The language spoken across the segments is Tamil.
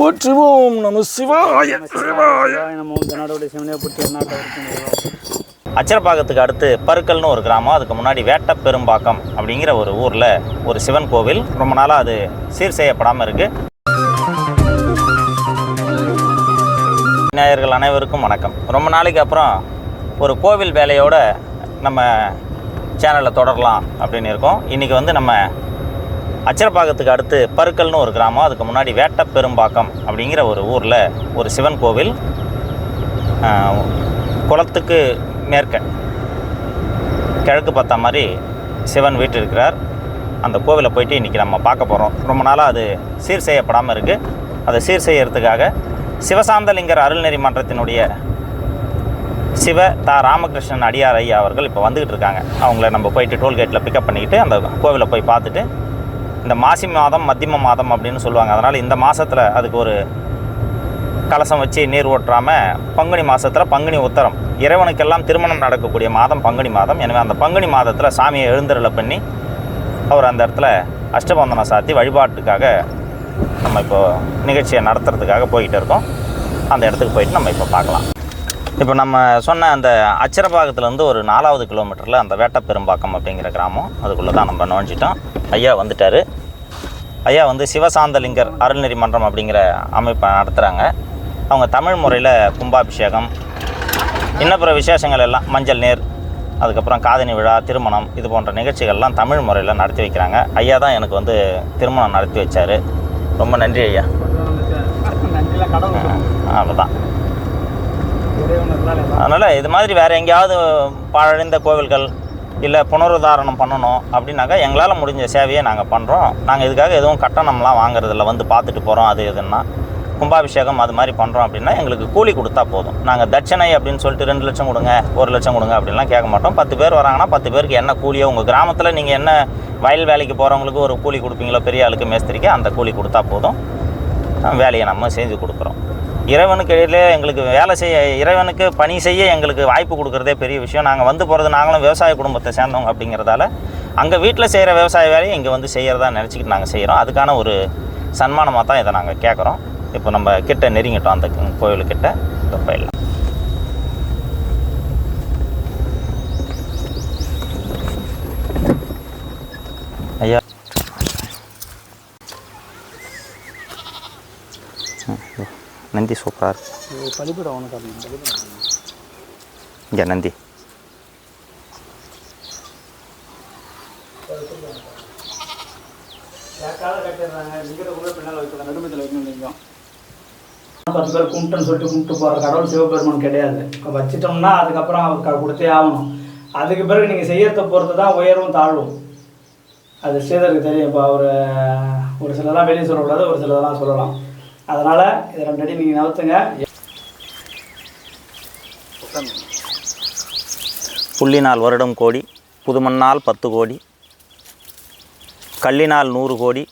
போற்றுவோம் நம சிவாய சிவாய. நம்ம இந்த நாடோடைய சிவனையை பற்றி அச்சரப்பாக்கத்துக்கு அடுத்து பருக்கல்னு ஒரு கிராமம் அதுக்கு முன்னாடி வேட்டப்பெரும்பாக்கம் அப்படிங்கிற ஒரு ஊரில் ஒரு சிவன் கோவில். ரொம்ப நாளாக அது சீர் செய்யப்படாமல் இருக்குது விநாயகர்கள் அனைவருக்கும் வணக்கம். ரொம்ப நாளைக்கு அப்புறம் ஒரு கோவில் வேலையோட நம்ம சேனலில் தொடரலாம் அப்படின்னு இருக்கோம். இன்றைக்கி வந்து நம்ம அச்சரப்பாக்கத்துக்கு அடுத்து பருக்கல்னு ஒரு கிராமம். அதுக்கு முன்னாடி வேட்டப்பெரும்பாக்கம் அப்படிங்கிற ஒரு ஊரில் ஒரு சிவன் கோவில் குளத்துக்கு மேற்க கிழக்கு பார்த்தா மாதிரி சிவன் வீட்டு இருக்கிறார். அந்த கோவிலை போயிட்டு இன்றைக்கி நம்ம பார்க்க போகிறோம் ரொம்ப நாளாக அது சீர் செய்யப்படாமல் இருக்குது அதை சீர் செய்யறதுக்காக சிவசாந்தலிங்கர் அருள்நெறி மன்றத்தினுடைய சிவ தா ராமகிருஷ்ணன் அடியார் ஐயா அவர்கள் இப்போ வந்துக்கிட்டு இருக்காங்க. அவங்கள நம்ம போயிட்டு டோல்கேட்டில் பிக்கப் பண்ணிக்கிட்டு அந்த கோவிலை போய் பார்த்துட்டு இந்த மாசி மாதம் மத்தியம மாதம் அப்படின்னு சொல்லுவாங்க. அதனால் இந்த மாதத்தில் அதுக்கு ஒரு கலசம் வச்சு நீர் ஓட்டுறாமல் பங்குனி மாதத்தில் பங்குனி உத்தரம். இறைவனுக்கெல்லாம் திருமணம் நடக்கக்கூடிய மாதம் பங்குனி மாதம். எனவே அந்த பங்குனி மாதத்தில் சாமியை எழுந்தருளை பண்ணி அவர் அந்த இடத்துல அஷ்டபந்தனம் சாத்தி வழிபாட்டுக்காக நம்ம இப்போ நிகழ்ச்சியை நடத்துறதுக்காக போய்கிட்டு இருக்கோம். அந்த இடத்துக்கு போயிட்டு நம்ம இப்போ பார்க்கலாம். இப்போ நம்ம சொன்ன அந்த அச்சரபாகத்துலேருந்து ஒரு நாலாவது கிலோமீட்டரில் அந்த வேட்டப்பெரும்பாக்கம் அப்படிங்கிற கிராமம். அதுக்குள்ளே தான் நம்ம நுழைஞ்சிட்டோம். ஐயா வந்துட்டார். ஐயா வந்து சிவசாந்தலிங்கர் அருள்நெறி மன்றம் அப்படிங்கிற அமைப்பை நடத்துகிறாங்க அவங்க தமிழ் முறையில் கும்பாபிஷேகம் இன்னும் பிற விசேஷங்கள் எல்லாம் மஞ்சள் நீர் அதுக்கப்புறம் காதணி விழா திருமணம் இது போன்ற நிகழ்ச்சிகள்லாம் தமிழ் முறையில் நடத்தி வைக்கிறாங்க. ஐயா தான் எனக்கு வந்து திருமணம் நடத்தி வச்சார். ரொம்ப நன்றி ஐயா. அவ்வளோதான் அதனால் இது மாதிரி வேறு எங்கேயாவது பழந்த கோவில்கள் இல்லை புனருதாரணம் பண்ணணும் அப்படின்னாக்கா எங்களால் முடிஞ்ச சேவையை நாங்கள் பண்ணுறோம் நாங்கள் இதுக்காக எதுவும் கட்டணம்லாம் வாங்குறதில்ல. வந்து பார்த்துட்டு போகிறோம் அது எதுன்னா கும்பாபிஷேகம் அது மாதிரி பண்ணுறோம் அப்படின்னா எங்களுக்கு கூலி கொடுத்தா போதும். நாங்கள் தட்சணை அப்படின்னு சொல்லிட்டு ரெண்டு லட்சம் கொடுங்க ஒரு லட்சம் கொடுங்க அப்படின்லாம் கேட்க மாட்டோம். பத்து பேர் வராங்கன்னா பத்து பேருக்கு என்ன கூலியோ உங்கள் கிராமத்தில் நீங்கள் என்ன வயல் வேலைக்கு போகிறவங்களுக்கு ஒரு கூலி கொடுப்பீங்களோ பெரிய ஆளுக்கு மேஸ்திரிக்கு அந்த கூலி கொடுத்தா போதும். வேலையை நம்ம செஞ்சு கொடுக்குறோம். இறைவனுக்கு இடையிலே எங்களுக்கு வேலை செய்ய இறைவனுக்கு பணி செய்ய எங்களுக்கு வாய்ப்பு கொடுக்குறதே பெரிய விஷயம். நாங்கள் வந்து போகிறது நாங்களும் விவசாய குடும்பத்தை சேர்ந்தவங்க அப்படிங்கிறதால அங்கே வீட்டில் செய்கிற விவசாய வேலையை இங்கே வந்து செய்கிறதா நினச்சிக்கிட்டு நாங்கள் செய்கிறோம் அதுக்கான ஒரு சன்மானமாக தான் இதை நாங்கள் கேட்குறோம் இப்போ நம்ம கிட்ட நெருங்கிட்டோம் அந்த கோயிலுக்கிட்ட. இப்போ போயிடலாம். ஐயா. நந்தி சூப்பராக இருக்கு. இங்கே நந்தி. பின்னால் பத்து பேர் கும்பிட்டுன்னு சொல்லிட்டு கும்பிட்டு போகிற கடவுள் சிவபெருமான் கிடையாது வச்சிட்டோம்னா அதுக்கப்புறம் அவர் க- கொடுத்தே ஆகணும் அதுக்கு பிறகு நீங்கள் செய்யறத பொறுத்து தான் உயர்வும் தாழ்வும் அது ஸ்ரீதருக்கு தெரியும். இப்போ அவர் ஒரு சிலதெல்லாம் வெளியே சொல்லக்கூடாது ஒரு சிலதெல்லாம் சொல்லலாம். அதனால் இதை ரெண்டு அடி நீங்கள் நவுத்துங்க புள்ளினால் வருடம் கோடி புதுமண்ணால் பத்து கோடி கல்லினால் நூறு கோடி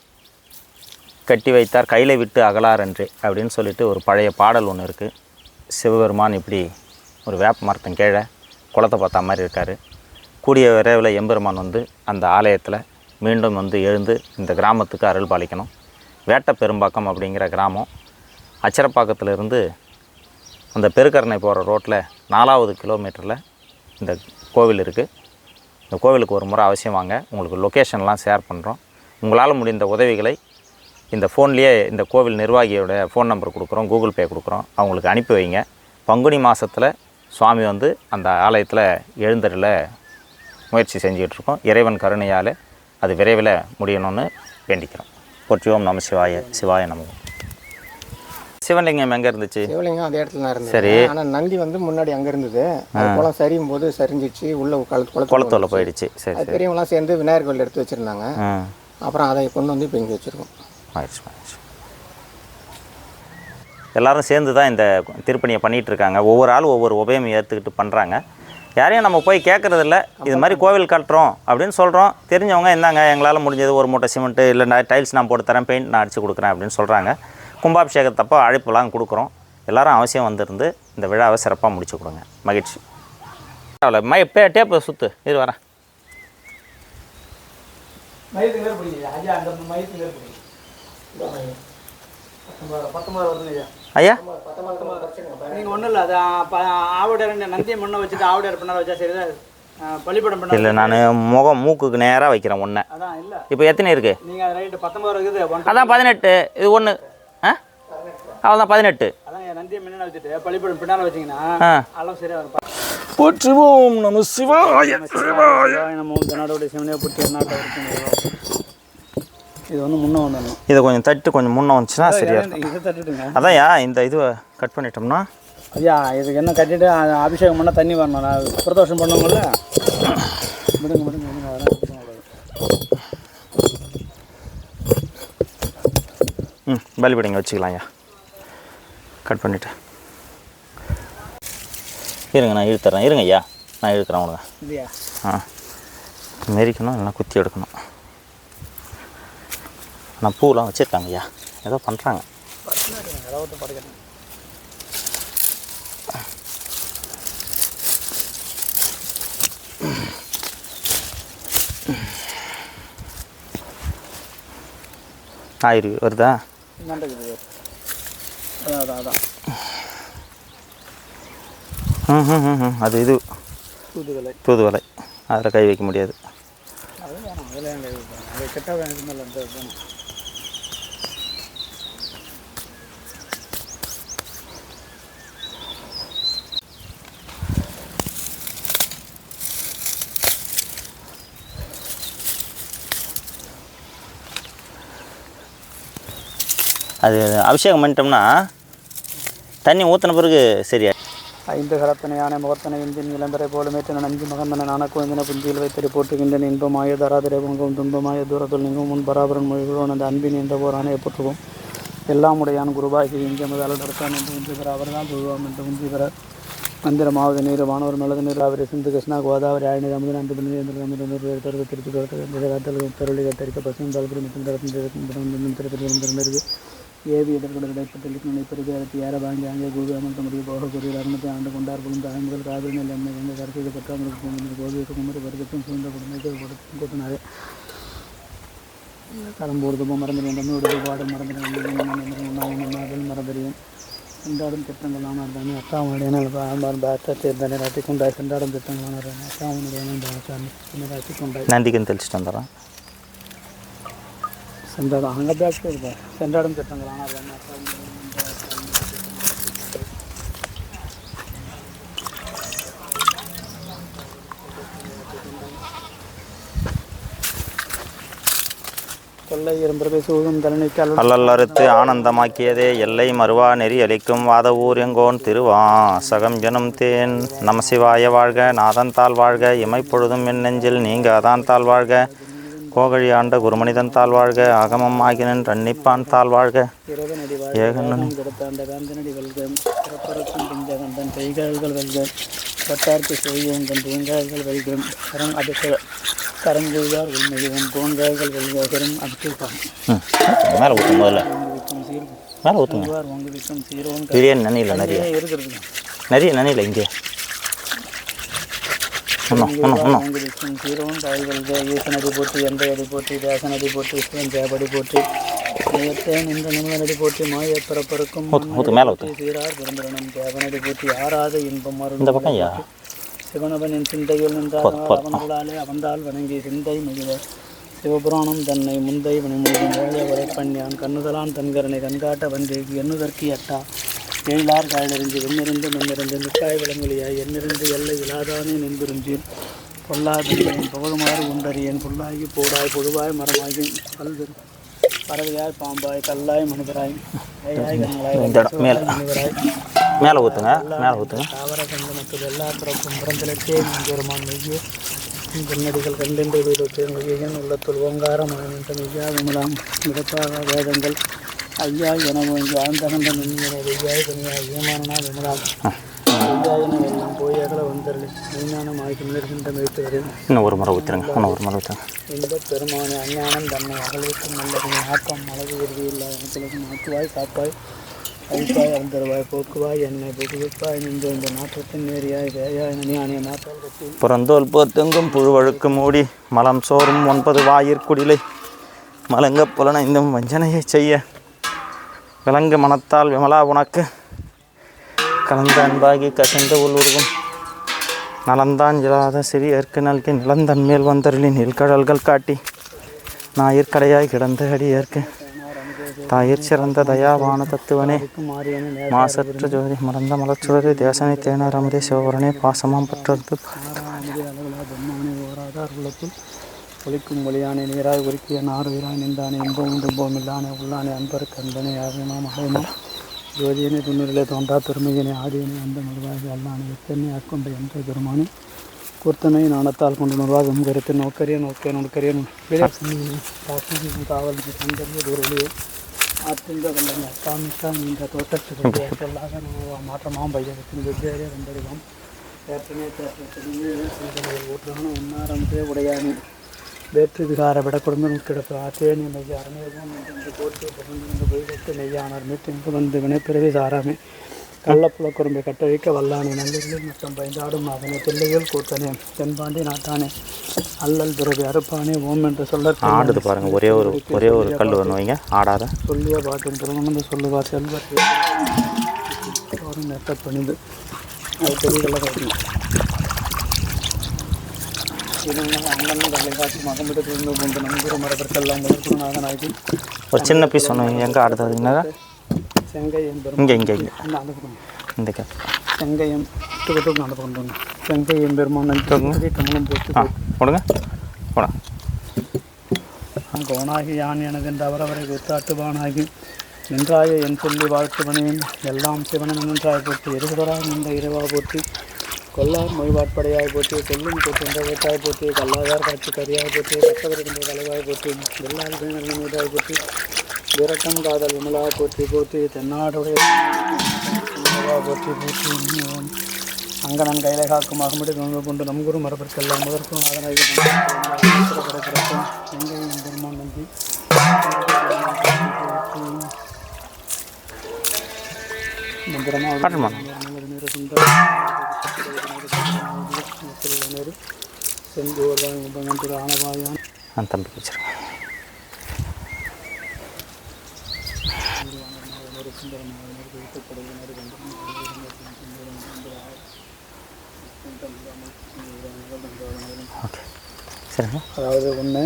கட்டி வைத்தார் கையில விட்டு அகலார் என்று அப்படின்னு சொல்லிட்டு ஒரு பழைய பாடல் ஒன்று இருக்குது சிவபெருமான் இப்படி ஒரு வேப்ப மரத்தின் கீழே குளத்தை பார்த்த மாதிரி இருக்கார். கூடிய விரைவில் எம்பெருமான் வந்து அந்த ஆலயத்தில் மீண்டும் வந்து எழுந்து இந்த கிராமத்துக்கு அருள் பாலிக்கணும் வேட்ட பெரும்பாக்கம் அப்படிங்கிற கிராமம். அச்சரப்பாக்கத்திலிருந்து அந்த பெருக்கரணை போகிற ரோட்டில் நாலாவது கிலோமீட்டரில் இந்த கோவில் இருக்குது இந்த கோவிலுக்கு ஒரு முறை அவசியம் வாங்க. உங்களுக்கு லொக்கேஷன்லாம் ஷேர் பண்ணுறோம் உங்களால் முடிந்த உதவிகளை இந்த ஃபோன்லேயே இந்த கோவில் நிர்வாகியோட ஃபோன் நம்பர் கொடுக்குறோம் கூகுள் பே கொடுக்குறோம். அவங்களுக்கு அனுப்பி வைங்க. பங்குனி மாதத்தில் சுவாமி வந்து அந்த ஆலயத்தில் எழுந்தரில் முயற்சி செஞ்சுக்கிட்டு இருக்கோம். இறைவன் கருணையால் அது விரைவில் முடியணும்னு வேண்டிக்கிறோம். போற்றியோம் நம சிவாய சிவாய நம. சிவலிங்கம் எங்கே இருந்துச்சு சிவலிங்கம் அந்த இடத்துல தான் இருந்தது. சரி. ஆனா நந்தி வந்து முன்னாடி அங்க இருந்தது. அது குளம் சரியும் போது சரிஞ்சிச்சு. உள்ள குளத்து குளத்து குளத்தோல போயிடுச்சு. சரி பெரியவங்களாம் சேர்ந்து விநாயகர் கோயில் எடுத்து வச்சிருந்தாங்க. அப்புறம் அதை கொண்டு வந்து இப்போ இங்கே வச்சிருக்கோம். ஆயிடுச்சு ஆயிடுச்சு. எல்லாரும் சேர்ந்து தான் இந்த திருப்பணியை பண்ணிகிட்டு இருக்காங்க. ஒவ்வொரு ஆள் ஒவ்வொரு உபயம் ஏற்றுக்கிட்டு பண்ணுறாங்க யாரையும் நம்ம போய் கேட்குறதில்ல இது மாதிரி கோவில் கட்டுறோம் அப்படின்னு சொல்கிறோம் தெரிஞ்சவங்க இந்தாங்க எங்களால் முடிஞ்சது ஒரு மூட்டை சிமெண்ட்டு இல்லை நான் டைல்ஸ் நான் போட்டு தரேன் பெயிண்ட் நான் அடித்து கொடுக்குறேன் அப்படின்னு சொல்கிறாங்க கும்பாபிஷேகத்தப்போ அழைப்புலாம் கொடுக்குறோம். எல்லாரும் அவசியம் வந்திருந்து இந்த விழாவை சிறப்பாக முடிச்சு கொடுங்க. மகிழ்ச்சி. அவ்வளோ மை பே டேப்பு சுற்று இது வரேன். பிடிக்கல ஐயா அந்த மையத்துக்கு பிடிக்கும் பத்தொன்பது வருதுங்க ஐயா. ஐயா நீங்கள் ஒன்றும் இல்லை அது ஆவுடையார் நந்தியை முன்ன வச்சுட்டு ஆவுடையார் பின்னால் வச்சா சரி பள்ளிப்படம் பண்ண இல்லை நான் முகம் மூக்குக்கு நேராக வைக்கிறேன் ஒன்று அதான் இல்லை இப்போ எத்தனை இருக்குது நீங்கள் ரைட்டு பத்தொன்பது இருக்குது அதான் பதினெட்டு இது ஒன்று ஆ அவ்வளோதான் பதினெட்டு அதான் நந்தியை முன்னாடி வச்சுட்டு பள்ளிப்படம் பின்னால் வச்சிங்கன்னா அதெல்லாம் சரியாக இருக்கும் போற்றுவோம் நம சிவாய சிவாய நம்ம ஜனாடோடைய சிவனையை புட்டி இருக்குங்க இது வந்து முன்னே வந்துடணும். இதை கொஞ்சம் தட்டு கொஞ்சம் முன்னே வந்துச்சுன்னா சரியா இருக்கும். இதை தட்டிட்டுங்க அதான்யா இந்த இதுவை கட் பண்ணிட்டோம்னா? ஐயா இதுக்கு என்ன கட்டிட்டு அபிஷேகம் பண்ணால் தண்ணி வரணும். நான் பிரதோஷம் பண்ணுவோம்ல விடுங்க விடுங்க விடுங்க. ம் பலிபடிங்க வச்சுக்கலாம் ஐயா கட் பண்ணிவிட்டு இருங்க நான் இழுத்துறேன். இருங்க ஐயா நான் இழுக்கிறேன் உனக்கு. இல்லையா? ஆ மெரிக்கணும் இல்லைனா குத்தி எடுக்கணும். ஆனால் பூலாம் வச்சுருக்காங்க ஐயா ஏதோ பண்ணுறாங்க ஆயிரு வருதா அது இது தூதுவலை அதில் கை வைக்க முடியாது அது வேணாம் அதில் ஏன் கை வைப்பாங்க? அது கெட்ட வேணும் இல்லை அந்த வேணும் அது அபிஷேகம் பண்ணிட்டோம்னா தண்ணி ஊற்றின பிறகு சரியா ஐந்து கரத்தனை யானை முகத்தனை இந்தின் இளம்பரை போல மேற்றின நஞ்சு மகந்தன நான புஞ்சியில் வைத்தறி போட்டுகின்றன இன்பமாய தராதிரை பொங்கும் துன்பமாய தூரத்தில் நீங்கும் முன் பராபரன் மொழிகளோன் அந்த அன்பின் என்ற போர் ஆணையை எல்லாம் உடையான் குருபாகி இங்கே முதல் நடத்தான் என்று உஞ்சி பெற அவர்தான் தொழுவாம் என்று உஞ்சி பெற மந்திரமாவது நீர் வானவர் மெலது நீர் அவரை சிந்து கிருஷ்ணா கோதாவரி ஆயினி அமுது நண்டு பின்னி அமிர்த நீர் தருக திருச்சி காத்தல் தருளி கத்தரிக்க பசும் தாழ்புரி மித்தம் தரத்தின் திருப்பதி ஏவி எதிர்கொண்டு இடைப்பட்டு நினைப்பெருகு அடுத்து ஏற வாங்கி அங்கே கோவி அமர்த்த முடிவு போக கூறிய அருணத்தை ஆண்டு கொண்டார் பொழுது ஆய்முதல் காதல் நெல் அம்மை எங்கள் கருத்து பெற்றாமல் கோவிலுக்கு குமரி வருகத்தும் சூழ்ந்த குடும்பத்தை கொடுத்தும் கொட்டினாரே. கலம்பூர்தமும் மறந்துடும் தமிழுடைய பாடல் மறந்துடும் மறந்தறியும். சென்றாடும் திட்டங்களான இருந்தாங்க அக்காவுடைய பாத்த தேர்தலை ராட்டி கொண்டாய். சென்றாடும் திட்டங்களான அக்காவுடைய ராட்டி கொண்டாய். நந்திக்குன்னு தெளிச்சிட்டு வந்துடுறேன் சென்றாடும் அங்கே பேக் இருப்பேன் சென்றாடும் திட்டங்களான அக்காவுடைய அல்லல்லறுத்து ஆனந்தமாக்கியதே எல்லை மறுவா நெறி அளிக்கும் வாத ஊர் எங்கோன் திருவா சகம் ஜனம் தேன் நமசிவாய வாழ்க நாதன் தாள் வாழ்க இமைப்பொழுதும் என் நெஞ்சில் நீங்க அதான் தாள் வாழ்க. கோகழி ஆண்ட குருமனிதன் தாள் வாழ்க ஆகமம் ஆகினன் ரன்னிப்பான் தாள் வாழ்க. இரவனடி ஏகனன் கொடுத்த அந்த காந்தனடி வெல்கம் பிறப்பறக்கும் பிஞ்சகன் தன் கைகால்கள் வெல்கம் பட்டார்க்கு செய்யும் தன் பூங்காய்கள் வெல்கம் கரம் அடுக்க கரங்குள்ளார் உண்மையும் பூங்காய்கள் வெல்கரும் அடுத்துப்பான் ம் மேலே ஊற்றும் முதல்ல. மேலே ஊற்றுங்க பிரியாணி நனியில் நிறைய. இருக்கிறது நிறைய நனியில் இங்கே. சீரோன் தாய்கள் ஈசனடி போட்டு எந்த அடி போட்டு தேசனடி ஜெயபடி நேயத்தேன் இந்த நிமிடனடி போட்டு மாய பிறப்பருக்கும் சீரார் பிறந்தரணம் தேவனடி ஆறாத இன்பம் இந்த பக்கம் ஐயா சிவனவனின் சிந்தையில் நின்றார் அவன்தால் வணங்கி சிந்தை மிகுத சிவபுராணம் தன்னை முந்தை மணிமுழுதும் ஓய உரைப்பண்யான் கண்ணுதலான் தன்கரனை கண்காட்ட வந்தேகி. எண்ணுதற்கு எட்டா. எழிலார் காயலறிஞ்சு வெண்ணிருந்து மண்ணிருந்து நிற்காய் விளங்குலியாய் எண்ணிருந்து எல்லை இலாதானே நின்றிருந்தேன் பொல்லாதேன் புகழுமாறு உண்டறியேன். புல்லாகி போடாய் புழுவாய் மரமாகி பல்வேறு பறவையாய் பாம்பாய் கல்லாய் மனிதராய். மனிதராய். மேலே ஊற்றுங்க மேலே ஊற்றுங்க தாவர கந்தனத்தில் எல்லா பிறப்பும் புறந்தலத்தே பெருமான் மெய்யே. கண்ணடிகள் கண்டென்று வீடுக்கு மெய்யன் உள்ளத்துள் ஓங்காரமான மெய்யா விமலாம். மிதப்பாக வேதங்கள் ஐயா என ஓங்கி ஆழ்ந்தகண்ட மின்னியன வெய்யாய் கனியாய் ஏமானனா விமலாம் ஐயா என எல்லாம் போயகல வந்தருளி. மெய்ஞானமாய் பின்னிருக்கின்ற மெய்த்துவரின் இன்னும் ஒரு முறை ஊற்றுருங்க இன்னும் ஒரு முறை ஊற்றுங்க பெருமானே அஞ்ஞானம் தன்னை அகழ்விக்கும் நல்லது. ஆக்கம் அழகு உறுதி இல்லா. எனக்கு மாற்றுவாய் காப்பாய். அழிப்பாய் அந்தருவாய் போக்குவாய். என்னை புகுவிப்பாய் நின்ற இந்த நாற்றத்தின் நேரியாய் வேயாய் நனியானே நாட்டால் கட்டி புறந்தோல் போத்தெங்கும் புழுவழுக்கு மூடி மலம் சோறும் ஒன்பது வாயிற்குடிலை. மலங்க புலனைந்தும் வஞ்சனையை செய்ய. விலங்கு மனத்தால் விமலா உனக்கு. கலந்த அன்பாகி கசந்த உள்ளுருகும் நலந்தான் இல்லாத சிறியர்க்கு நல்கி நிலந்தன் மேல் வந்தருளி நீழ்கடல்கள் காட்டி. ஞாயிற்கடையாய் கிடந்த அடியேற்கு தாயிற் சிறந்த தயாவான தத்துவனே. மாசற்ற ஜோதி மறந்த மலச்சுடரே தேசனை தேனார் அமுதே சிவபுரனே பாசமாம் பற்றறுத்து ஒலிக்கும் மொழியானே நீராய் உருக்கிய நார் உயிராய் நின்றானே இன்பம் துன்பம் இல்லானே உள்ளானே அன்பருக்கு அன்பனே யாருமாம் அடையமாம் ஜோதியனே துண்ணிலே தோன்றா பெருமையனே ஆதியனே அந்த மருவாகி அல்லானே எத்தனை ஆட்கொண்ட என்ற பெருமானே. கூர்த்தனை நாணத்தால் கொண்டு நிர்வாகம் கருத்து நோக்கரிய நோக்கே நோக்கரிய காவல் சந்தரிய தூரலியே ஆற்றிந்த வல்லமை அக்காமிக்கா நீண்ட தோட்டத்துக்கு சொல்லாக மாற்றமாம் பையகத்தின் வெவ்வேறு வந்தறிவோம். ஏற்றமே ஊற்றான உன்னாரம்பே உடையானே. வேற்று விகார விட குடும்ப கிடப்பு ஆற்றேன் நெய் அரணேகம் என்று போட்டு பிறந்து போய்விட்டு நெய்யானார் மீட்டு வந்து வினைப்பிறவி சாராமே கள்ளப்புல குறும்பை கட்ட வைக்க வல்லானே நல்லில் மொத்தம் பயந்தாடும் அதனை பிள்ளைகள் கூட்டனே தென்பாண்டி நாட்டானே அல்லல் பிறவி அறுப்பானே ஓம் என்று சொல்ல ஆடுது பாருங்க ஒரே ஒரு ஒரே ஒரு கல் ஒன்று வைங்க ஆடாத. சொல்லிய பாட்டின் திருமணம் சொல்லுவார் செல்வர் நெட்ட பணிந்து அது தெரியல ஒரு சின்ன பீஸ் ஒன்று எங்கே ஆடுது செங்கையம் பெரும் இங்கே இங்கே இங்கே. இந்த கே செங்கையம் துக்கத்துக்கு நடந்து கொண்டு தோணும் செங்கையம் பெருமான் நன்றி போட்டு ஆ போடுங்க. போடா. கோணாகி யான் எனதென்று அவரவரை குத்தாட்டுவானாகி நின்றாய என் சொல்லி வாழ்த்துவனையும் எல்லாம் சிவனும் நின்றாய் போட்டு இருபதராய் நின்ற இரவா போட்டு கொல்லார் மொழிபாட்படையாய் போற்றி கொல்லும் போற்றி வேட்டாய் போற்றி கல்லாதார் காட்சி கரியாய் போற்றி கட்டவருகின்ற தலைவாய் போற்றி எல்லால் மீதாய் போற்றி விரட்டம் காதல் விமலா போற்றி போற்றி தென்னாடுடைய போற்றி போற்றி ஓம் அங்கனன் கையில காக்கும் அகமடி நோன்பு கொண்டு நம் குரு மரபிற்கெல்லாம் முதற்கும் அதனாகி எங்கேயும் பெருமான் நம்பி மந்திரமாக காட்டுமா செந்தூர்தான் உபமந்திர ஆனவாயான் அந்த தம்பி வச்சுருங்க ஓகே சரிங்க அதாவது ஒன்று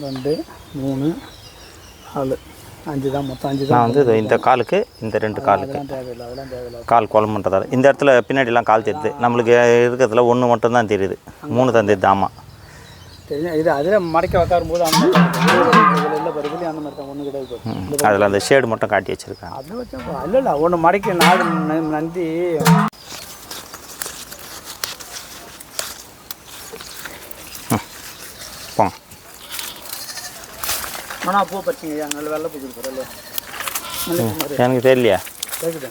ரெண்டு மூணு நாலு அஞ்சு தான் மொத்தம் அஞ்சு தான் நான் வந்து இந்த காலுக்கு இந்த ரெண்டு காலுக்கு. அதெல்லாம் தேவையில்லை அதெல்லாம் தேவையில்லை. கால் குழம்புன்றதால இந்த இடத்துல பின்னாடிலாம் கால் தெரியுது. நம்மளுக்கு இருக்கிறதுல ஒன்று மட்டும் தான் தெரியுது மூணு தான் தெரியுது ஆமாம் தெரியும். இது அதில் மடக்கி உட்காரும் போது அந்த இல்லை பருகுலி அந்த மாதிரி தான். ஒன்று கிடையாது. அதில் அந்த ஷேடு மட்டும் காட்டி வச்சுருக்காங்க. அது வச்சா இல்லை இல்லை ஒன்று மடக்கி நாலு ந- நந்தி. ஆனால் பூ பறிச்சிங்க நல்ல வெள்ளை பூ கொடுக்குறல்ல எனக்கு தெரியலையா? கேட்குது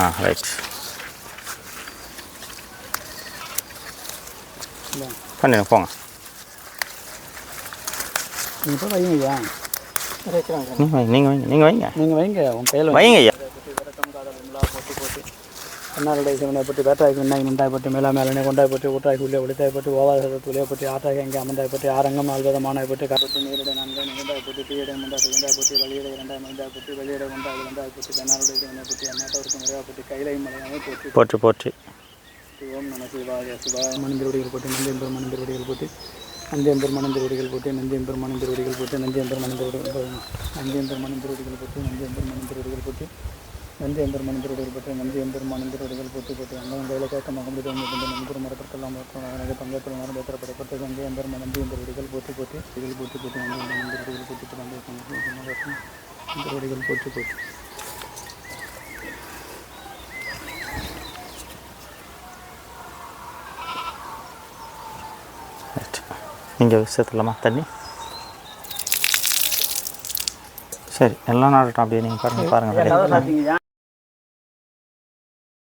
ஆ ரைட் பண்ணிடுங்க போங்க. நீங்கள் போய் வைங்க ஐயா. நீங்கள் வைங்க நீங்கள் வைங்க நீங்கள் வைங்க. உன் கையில் வைங்க ஐயா. போட்டு போட்டு அன்னாருடைய சிவனை பற்றி வேட்டாய்க்கு விண்ணாய் பற்றி மேலா மேலனை கொண்டாய் பற்றி ஊட்டாய் உள்ளே ஒளித்தாய் பற்றி ஓவாத துளியை பற்றி ஆட்டாய் எங்கே அமர்ந்தாய் பற்றி ஆரங்கம் நால்வதமானாய் பற்றி காப்பற்றி நீரிடை நன்கை நிகழ்ந்தாய் பற்றி தீயிடை முண்டாய் பற்றி வெளியிட இரண்டாய் மந்தாய் பற்றி வெளியிட கொண்டாய் விழுந்தாய் பற்றி தென்னாருடைய சிவனை பற்றி அந்நாட்டவருக்கு நிறையா பற்றி கைலை மலையானை போற்றி. போட்டு போட்டு ஓம் நம சிவாய சிவாய. மனிதருடிகள் போட்டு நந்தியம்பர் மனிதருடிகள் போட்டு நந்தியம்பர் மனிதருடிகள் போட்டு நந்தியம்பர் மனிதருடிகள் போட்டு நந்தியம்பர் மனிதருடிகள் நந்தியம்பர் மனிதருடிகள் போட்டு நந்தியம்பர் மனிதருடிகள் போட்டு நந்தியம்பர் மனிதருடிகள் போட்டு நந்தியம்பர் மனிதருடிகள் போட்டு போட்டு அங்கே கையில் கேட்க மகம்படி வந்து நம்பூர் மரத்திற்கெல்லாம் எனக்கு பங்கத்தில் நேரம் பேசப்படப்பட்டு நந்தியம்பர் நந்தியம்பருடிகள் போட்டு போட்டு இதில் போட்டு போட்டு நந்தியம்பர் மனிதருடிகள் போட்டு போட்டு மனிதருடிகள் போட்டு போட்டு ரைட் நீங்கள் சேர்த்துலாமா தண்ணி? சரி எல்லாம் நாடட்டும் அப்படியே நீங்கள் பாருங்கள் பாருங்கள்